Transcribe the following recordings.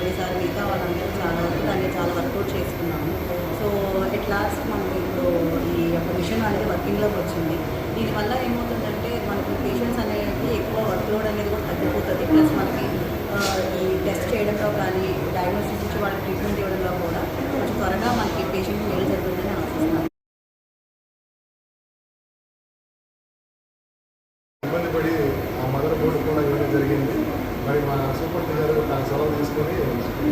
తొలిసారి మిగతా వాళ్ళందరూ చాలా వరకు దాన్ని చాలా వర్కౌట్ చేసుకున్నాము. సో అట్ లాస్ట్ మనకి ఇప్పుడు ఈ యొక్క మిషన్ అనేది వర్కింగ్లోకి వచ్చింది. దీనివల్ల ఏమవుతుందంటే మనకు పేషెంట్స్ అనేది ఎక్కువ వర్క్లోడ్ అనేది కూడా తగ్గిపోతుంది. ప్లస్ మనకి ఈ టెస్ట్ చేయడంలో కానీ డయాగ్నోసిస్ ఇచ్చి వాళ్ళకి ట్రీట్మెంట్ ఇవ్వడంలో కూడా కొంచెం త్వరగా మనకి పేషెంట్ మేలు జరుగుతుందని ఆశిస్తున్నాను ఇబ్బంది పడి ఆ మదర్ బోర్డు కూడా ఇవ్వడం జరిగింది. మరి మా సూపర్ గారు తన సెలవు తీసుకొని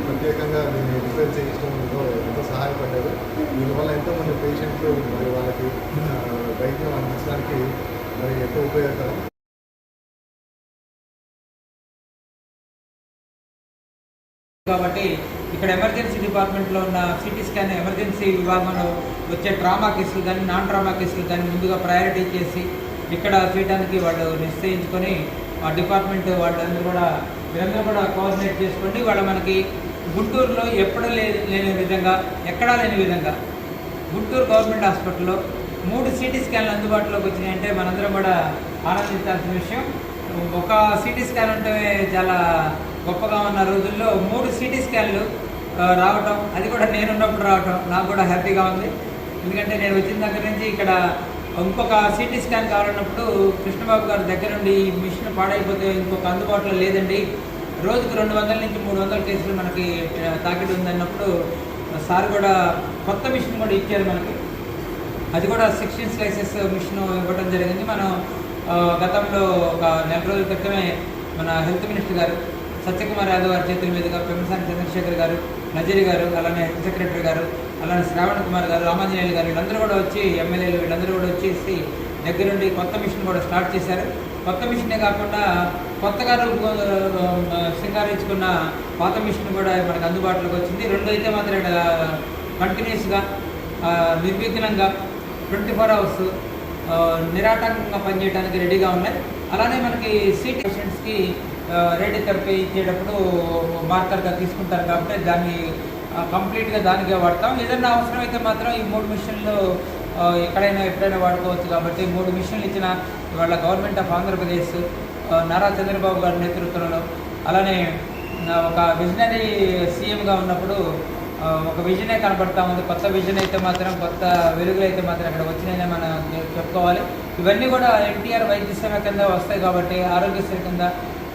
ప్రత్యేకంగా దీన్ని రిపేర్ చేయించడంలో ఎంతో సహాయపడ్డారు దీనివల్ల ఎంతోమంది పేషెంట్లు మరి వాళ్ళకి వైద్యం అందించడానికి మరి ఎంతో ఉపయోగకరం. కాబట్టి ఇక్కడ ఎమర్జెన్సీ డిపార్ట్మెంట్లో ఉన్న సిటీ స్కాన్ ఎమర్జెన్సీ విభాగంలో వచ్చే డ్రామా కేసులు కానీ నాన్ డ్రామా కేసులు కానీ ముందుగా ప్రయారిటీ చేసి ఇక్కడ చేయడానికి వాళ్ళు నిశ్చయించుకొని డిపార్ట్మెంట్ వాళ్ళందరూ కూడా వీళ్ళందరూ కూడా కోఆర్డినేట్ చేసుకోండి వాళ్ళ మనకి గుంటూరులో ఎప్పుడు లే లేని విధంగా ఎక్కడా లేని విధంగా గుంటూరు గవర్నమెంట్ హాస్పిటల్లో మూడు సిటీ స్కాన్లు అందుబాటులోకి వచ్చినాయంటే మనందరం కూడా ఆనందించాల్సిన విషయం. ఒక సిటీ స్కాన్ అంటే చాలా గొప్పగా ఉన్న రోజుల్లో మూడు సిటీ స్కాన్లు రావటం అది కూడా నేనున్నప్పుడు రావటం నాకు కూడా హ్యాపీగా ఉంది. ఎందుకంటే నేను వచ్చిన దగ్గర నుంచి ఇక్కడ ఇంకొక సిటీ స్కాన్ కావాలన్నప్పుడు కృష్ణబాబు గారి దగ్గర నుండి ఈ మిషన్ పాడైపోతే ఇంకొక అందుబాటులో లేదండి. రోజుకు రెండు వందల నుంచి మూడు వందల కేసులు మనకి తాకిడి ఉందన్నప్పుడు సార్ కూడా కొత్త మిషన్ కూడా ఇచ్చారు మనకి. అది కూడా సిక్స్టీన్ స్లైసెస్ మిషన్ ఇవ్వడం జరిగింది. మనం గతంలో ఒక నెల రోజుల క్రితమే మన హెల్త్ మినిస్టర్ గారు సత్యకుమార్ యాదవ్ గారి చేతుల మీదుగా పెమ్మసాని చంద్రశేఖర్ గారు నజీర్ గారు అలానే హెల్త్ సెక్రటరీ గారు అలానే శ్రావణ్ కుమార్ గారు రామాంజనేయులు గారు వీళ్ళందరూ కూడా వచ్చి ఎమ్మెల్యేలు వీళ్ళందరూ కూడా వచ్చేసి దగ్గరుండి కొత్త మిషన్ కూడా స్టార్ట్ చేశారు. కొత్త మిషనే కాకుండా కొత్తగా రూపు సింగారించుకున్న పాత మిషన్ కూడా మనకు అందుబాటులోకి వచ్చింది. రెండు అయితే మాత్రం కంటిన్యూస్గా నిర్విఘ్నంగా ట్వంటీ ఫోర్ అవర్స్ నిరాటంకంగా పనిచేయడానికి రెడీగా ఉన్నాయి. అలానే మనకి సీట్ పేషెంట్స్కి రేడియో థెరపీ ఇచ్చేటప్పుడు మార్కర్గా తీసుకుంటారు కాబట్టి దాన్ని కంప్లీట్గా దానికే వాడతాం. ఏదైనా అవసరం అయితే మాత్రం ఈ మూడు మిషన్లు ఎక్కడైనా ఎప్పుడైనా వాడుకోవచ్చు కాబట్టి మూడు మిషన్లు ఇచ్చిన ఇవాళ గవర్నమెంట్ ఆఫ్ ఆంధ్రప్రదేశ్ నారా చంద్రబాబు గారి నేతృత్వంలో. అలానే ఒక విజనరీ సీఎంగా ఉన్నప్పుడు ఒక విజనే కనబడతా ఉంది కొత్త విజన్ అయితే మాత్రం కొత్త వెలుగులు అయితే మాత్రం అక్కడ వచ్చినాయని మనం చెప్పుకోవాలి. ఇవన్నీ కూడా ఎన్టీఆర్ వైద్య సేవ కింద వస్తాయి కాబట్టి ఆరోగ్యశ్రీ కింద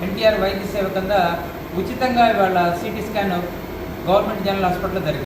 ఎన్టీఆర్ వైద్య సేవ కింద ఉచితంగా ఇవాళ సిటీ స్కాన్ గవర్నమెంట్ జనరల్ హాస్పిటల్లో జరిగింది.